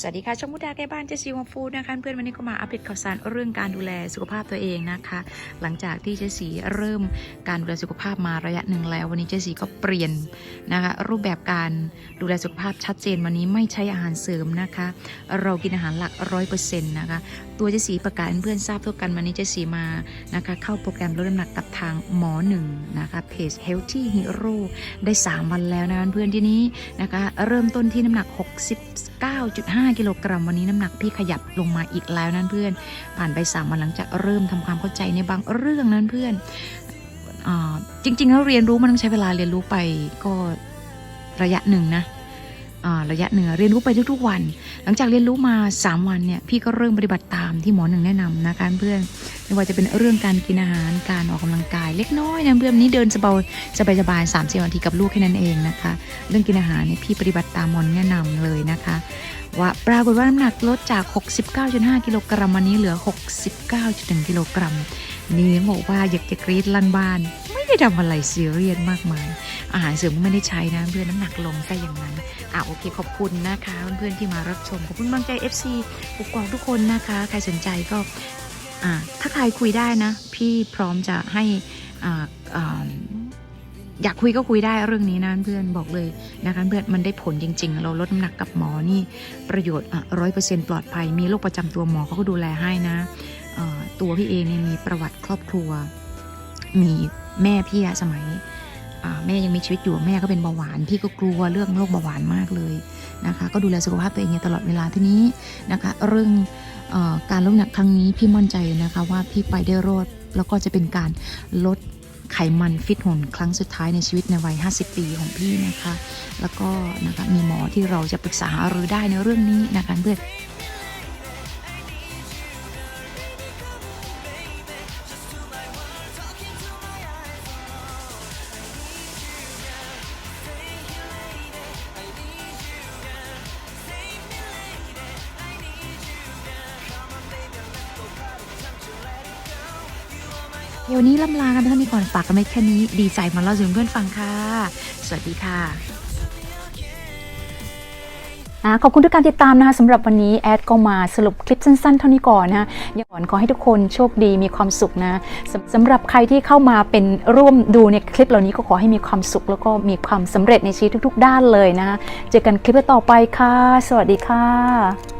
สวัสดีค่ะชมมุดาใกล้บ้านเจสซี่วงฟูดนะคะเพื่อนวันนี้ก็มาอัปเดตข่าวสารเรื่องการดูแลสุขภาพตัวเองนะคะ หลังจากที่เจสซี่เริ่มการดูแลสุขภาพมาระยะหนึ่งแล้ว วันนี้เจสซี่ก็เปลี่ยนนะคะ รูปแบบการดูแลสุขภาพชัดเจนวันนี้ไม่ใช้อาหารเสริมนะคะ เรากินอาหารหลักร้อยเปอร์เซ็นต์นะคะ ตัวเจสซี่ประกาศเพื่อนทราบทั่วกันวันนี้เจสซี่มานะคะ เข้าโปรแกรมลดน้ำหนักกับทางหมอหนึ่งนะคะเพจ Healthy Hero ได้ 3 วันแล้วนะคะเพื่อนที่นี้นะคะ เริ่มต้นที่น้ำหนัก 69.5 5 กิโลกรัมวันนี้น้ำหนักพี่ขยับลงมาอีกแล้วนั่นเพื่อน ผ่านไป 3 วันหลังจากเริ่มทำความเข้าใจในบางเรื่องนั้นเพื่อนอจริงๆแล้วเรียนรู้มันต้องใช้เวลาเรียนรู้ไปก็ระยะหนึ่งนะ ระยะหนึ่งอเรียนรู้ไปทุกๆวัน หลังจากเรียนรู้มา 3 วันเนี่ยพี่ก็เริ่มปฏิบัติตามที่หมอหนึ่งแนะนำนะคะเพื่อนไม่ว่าจะเป็นเรื่องการกินอาหารการออกกำลังกายเล็กน้อยนะเพื่อนนี้เดินสบายสบายสบายสามสิบนาทีกับลูกแค่นั้นเองนะคะ เรื่องกินอาหารเนี่ยพี่ปฏิบัติตามหมอแนะนำเลยนะคะว่าปรากฏว่าน้ำหนักลดจาก 69.5 กิโลกรัมวันนี้เหลือ 69.1 กิโลกรัมนี่บอกว่าอยากจะกรีดลั่นบ้าน ได้ทำอะไรซีเรียสมากมาย อาหารเสริมก็ไม่ได้ใช้นะเพื่อนน้ำหนักลงก็อย่างนั้นอะโอเคขอบคุณนะคะเพื่อนๆที่มารับชมขอบคุณกำลังใจ FC ปุกกวางทุกคนนะคะ ใครสนใจก็อ่าถ้าใครคุยได้นะ พี่พร้อมจะให้อ่าอยากคุยก็คุยได้เรื่องนี้นะเพื่อนบอกเลยนะคะเพื่อนมันได้ผลจริง ๆ เราลดน้ำหนักกับหมอนี่ประโยชน์ร้อยเปอร์เซ็นต์ปลอดภัย มีโรคประจำตัวหมอเขาก็ดูแลให้นะตัวพี่เองเนี่ยมีประวัติครอบครัว มี แม่พี่อะสมัยแม่ยังมีชีวิตอยู่แม่ก็เป็นเบาหวานพี่ก็กลัวเรื่องโรคเบาหวานมากเลยนะคะ ก็ดูแลสุขภาพตัวเองตลอดเวลาที่นี้นะคะ เรื่องอการลดน้ำหนักครั้งนี้พี่มั่นใจนะคะว่าพี่ไปได้รอดแล้วก็จะเป็นการลดไขมันฟิตหุ่นครั้งสุดท้ายในชีวิตในวัย 50 ปีของพี่นะคะ แล้วก็นะคะมีหมอที่เราจะปรึกษาหรือได้ในเรื่องนี้นะคะเพื่อน ววันนี้ล่ำลากันเท่านี้ก่อนฝากกันไว้แค่นี้ ดีใจมาเล่าสู่เพื่อนฟังค่ะ สวัสดีค่ะอ่าขอบคุณทุกการติดตามนะคะสำหรับวันนี้แอดก็มาสรุปคลิปสั้นๆ เท่านี้ก่อนนะคะอย่างก่อนขอให้ทุกคนโชคดีมีความสุขนะสำสำหรับใครที่เข้ามาเป็นร่วมดูในคลิปเหล่านี้ก็ขอให้มีความสุข แล้วก็มีความสำเร็จในชีวิตทุก ๆ ด้านเลยนะคะเจอกันคลิปต่อไปค่ะ สวัสดีค่ะ